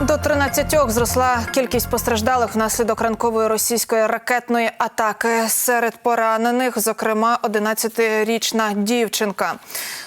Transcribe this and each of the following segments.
До 13 зросла кількість постраждалих внаслідок ранкової російської ракетної атаки. Серед поранених, зокрема, 11-річна дівчинка.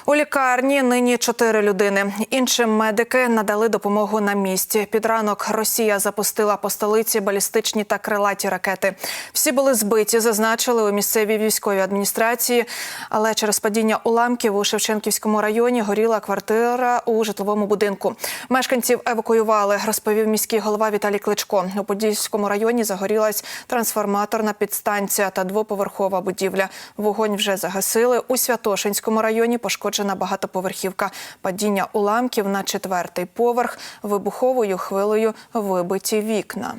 У лікарні нині чотири людини. Іншим медики надали допомогу на місці. Під ранок Росія запустила по столиці балістичні та крилаті ракети. Всі були збиті, зазначили у місцевій військовій адміністрації. Але через падіння уламків у Шевченківському районі горіла квартира у житловому будинку. Мешканців евакуювали, розповів міський голова Віталій Кличко. У Подільському районі загорілась трансформаторна підстанція та двоповерхова будівля. Вогонь вже загасили. У Святошинському районі пошкоджена багатоповерхівка. Падіння уламків на четвертий поверх. Вибуховою хвилею вибиті вікна.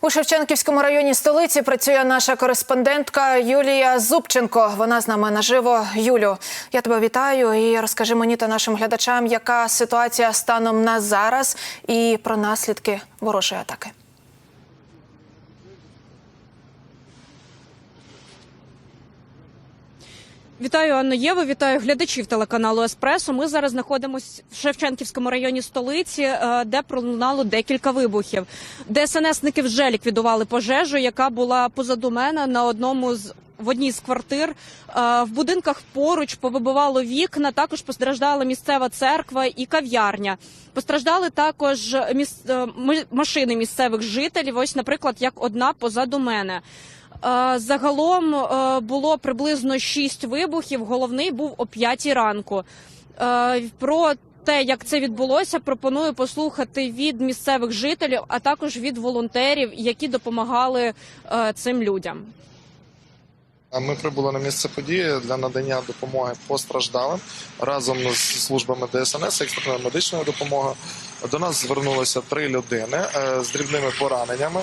У Шевченківському районі столиці працює наша кореспондентка Юлія Зубченко. Вона з нами наживо. Юлю, я тебе вітаю і розкажи мені та нашим глядачам, яка ситуація станом на зараз і про наслідки ворожої атаки. Вітаю Анну Єву, вітаю глядачів телеканалу Еспресо. Ми зараз знаходимося в Шевченківському районі столиці, е, де пролунало декілька вибухів. ДСНСники вже ліквідували пожежу, яка була позаду мене на одному з. В одній з квартир Е, в будинках поруч повибивало вікна. Також постраждала місцева церква і кав'ярня. Постраждали також е, машини місцевих жителів. Ось, наприклад, як одна позаду мене. Загалом е, було приблизно шість вибухів. Головний був о п'ятій ранку. Е, Про те, як це відбулося, пропоную послухати від місцевих жителів, а також від волонтерів, які допомагали е, цим людям. Ми прибули на місце події для надання допомоги постраждалим разом з службами ДСНС, екстреною медичною допомогою. До нас звернулося три людини з дрібними пораненнями.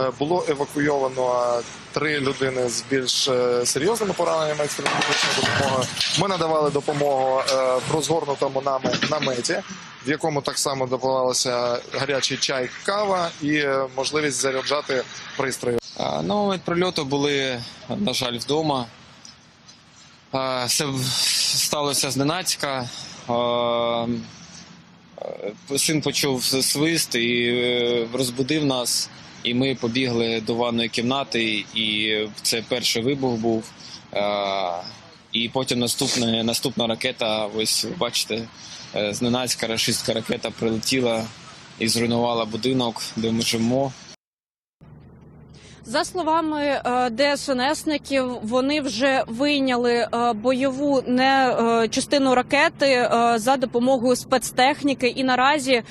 Е, Було евакуйовано три людини з більш е, серйозними пораненнями екстреною медичною допомогою. Ми надавали допомогу е, в розгорнутому нами наметі, в якому так само давалося гарячий чай, кава і можливість заряджати пристрої. На момент прильоту були, на жаль, вдома. Це сталося зненацька. Син почув свист і розбудив нас, і ми побігли до ванної кімнати, і це перший вибух був. І потім наступна, наступна ракета, ось ви бачите, е, зненацька рашистська ракета прилетіла і зруйнувала будинок, де ми живемо. За словами е, ДСНСників, вони вже вийняли е, бойову не е, частину ракети за допомогою спецтехніки, і наразі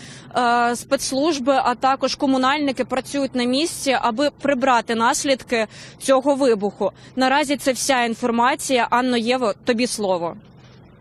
спецслужби, а також комунальники працюють на місці, аби прибрати наслідки цього вибуху. Наразі це вся інформація. Анно Єво, тобі слово.